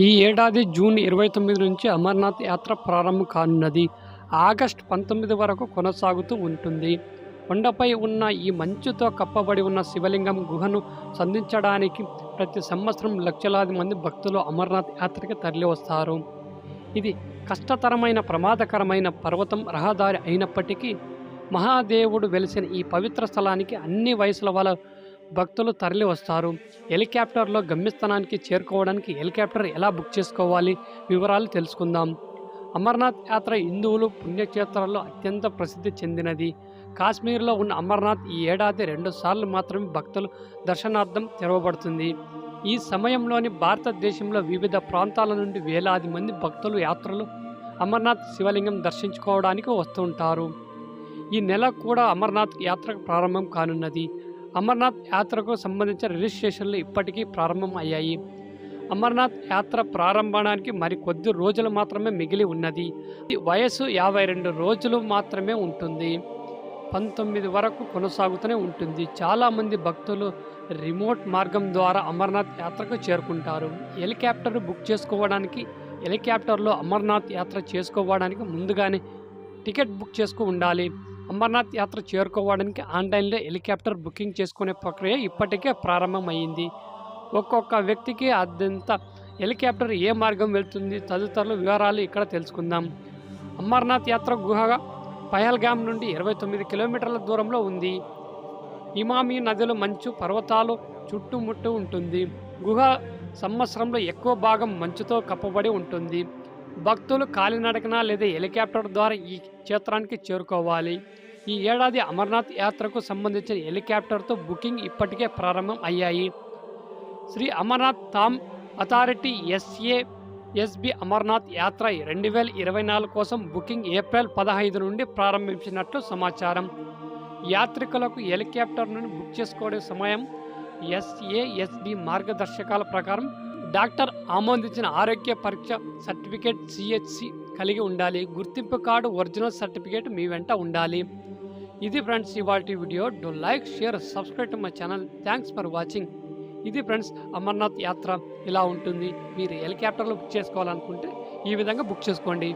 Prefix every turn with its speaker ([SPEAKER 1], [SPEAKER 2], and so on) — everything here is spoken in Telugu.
[SPEAKER 1] ఈ ఏడాది జూన్ ఇరవై తొమ్మిది నుంచి అమర్నాథ్ యాత్ర ప్రారంభం కానున్నది. ఆగస్ట్ పంతొమ్మిది వరకు కొనసాగుతూ ఉంటుంది. కొండపై ఉన్న ఈ మంచుతో కప్పబడి ఉన్న శివలింగం గుహను సంధించడానికి ప్రతి సంవత్సరం లక్షలాది మంది భక్తులు అమర్నాథ్ యాత్రకి తరలివస్తారు. ఇది కష్టతరమైన ప్రమాదకరమైన పర్వతం రహదారి అయినప్పటికీ మహాదేవుడు వెలిసిన ఈ పవిత్ర స్థలానికి అన్ని వయసుల వాళ్ళ భక్తులు తరలి వస్తారు. హెలికాప్టర్లో గమ్యస్థానానికి చేరుకోవడానికి హెలికాప్టర్ ఎలా బుక్ చేసుకోవాలి? వివరాలు తెలుసుకుందాం. అమర్నాథ్ యాత్ర హిందువులు పుణ్యక్షేత్రాల్లో అత్యంత ప్రసిద్ధి చెందినది. కాశ్మీర్లో ఉన్న అమర్నాథ్ ఈ ఏడాది రెండు సార్లు మాత్రమే భక్తులు దర్శనార్థం తెరవబడుతుంది. ఈ సమయంలోని భారతదేశంలో వివిధ ప్రాంతాల నుండి వేలాది మంది భక్తులు యాత్రలు అమర్నాథ్ శివలింగం దర్శించుకోవడానికి వస్తుంటారు. ఈ నెల కూడా అమర్నాథ్ యాత్ర ప్రారంభం కానున్నది. అమర్నాథ్ యాత్రకు సంబంధించిన రిజిస్ట్రేషన్లు ఇప్పటికీ ప్రారంభం అయ్యాయి అమర్నాథ్ యాత్ర ప్రారంభానికి మరి కొద్ది రోజులు మాత్రమే మిగిలి ఉన్నది. వయసు యాభై రెండు రోజులు మాత్రమే ఉంటుంది. పంతొమ్మిది వరకు కొనసాగుతూనే ఉంటుంది. చాలామంది భక్తులు రిమోట్ మార్గం ద్వారా అమర్నాథ్ యాత్రకు చేరుకుంటారు. హెలికాప్టర్ బుక్ చేసుకోవడానికి హెలికాప్టర్లో అమర్నాథ్ యాత్ర చేసుకోవడానికి ముందుగానే టికెట్ బుక్ చేసుకు ఉండాలి. అమర్నాథ్ యాత్ర చేరుకోవడానికి ఆన్లైన్లో హెలికాప్టర్ బుకింగ్ చేసుకునే ప్రక్రియ ఇప్పటికే ప్రారంభమైంది. ఒక్కొక్క వ్యక్తికి అదంత హెలికాప్టర్ ఏ మార్గం వెళ్తుంది తదితరుల వివరాలు ఇక్కడ తెలుసుకుందాం. అమర్నాథ్ యాత్ర గుహగా పహల్గామ్ నుండి ఇరవై తొమ్మిది కిలోమీటర్ల దూరంలో ఉంది. ఇమామి నదులు మంచు పర్వతాలు చుట్టుముట్టు ఉంటుంది. గుహ సంవత్సరంలో ఎక్కువ భాగం మంచుతో కప్పబడి ఉంటుంది. భక్తులు కాలినడకన లేదా హెలికాప్టర్ ద్వారా ఈ క్షేత్రానికి చేరుకోవాలి. ఈ ఏడాది అమర్నాథ్ యాత్రకు సంబంధించిన హెలికాప్టర్తో బుకింగ్ ఇప్పటికే ప్రారంభం అయ్యాయి. Shri Amarnath Dham authority S A S B Amarnath Yatra రెండు వేల ఇరవై నాలుగు కోసం బుకింగ్ ఏప్రిల్ పదహైదు నుండి ప్రారంభించినట్లు సమాచారం. యాత్రికులకు హెలికాప్టర్ నుండి బుక్ చేసుకోవడం సమయం ఎస్ఏఎస్బి మార్గదర్శకాల ప్రకారం డాక్టర్ ఆమోదించిన ఆరోగ్య పరీక్ష సర్టిఫికేట్ సిహెచ్సి కలిగి ఉండాలి. గుర్తింపు కార్డు ఒరిజినల్ సర్టిఫికేట్ మీ వెంట ఉండాలి. ఇది ఫ్రెండ్స్ ఇవాళ video. Do like share subscribe to my channel. Thanks for watching. ఇది ఫ్రెండ్స్ అమర్నాథ్ యాత్ర. ఇలా ఉంటుంది. మీరు హెలికాప్టర్లో బుక్ చేసుకోవాలనుకుంటే ఈ విధంగా బుక్ చేసుకోండి.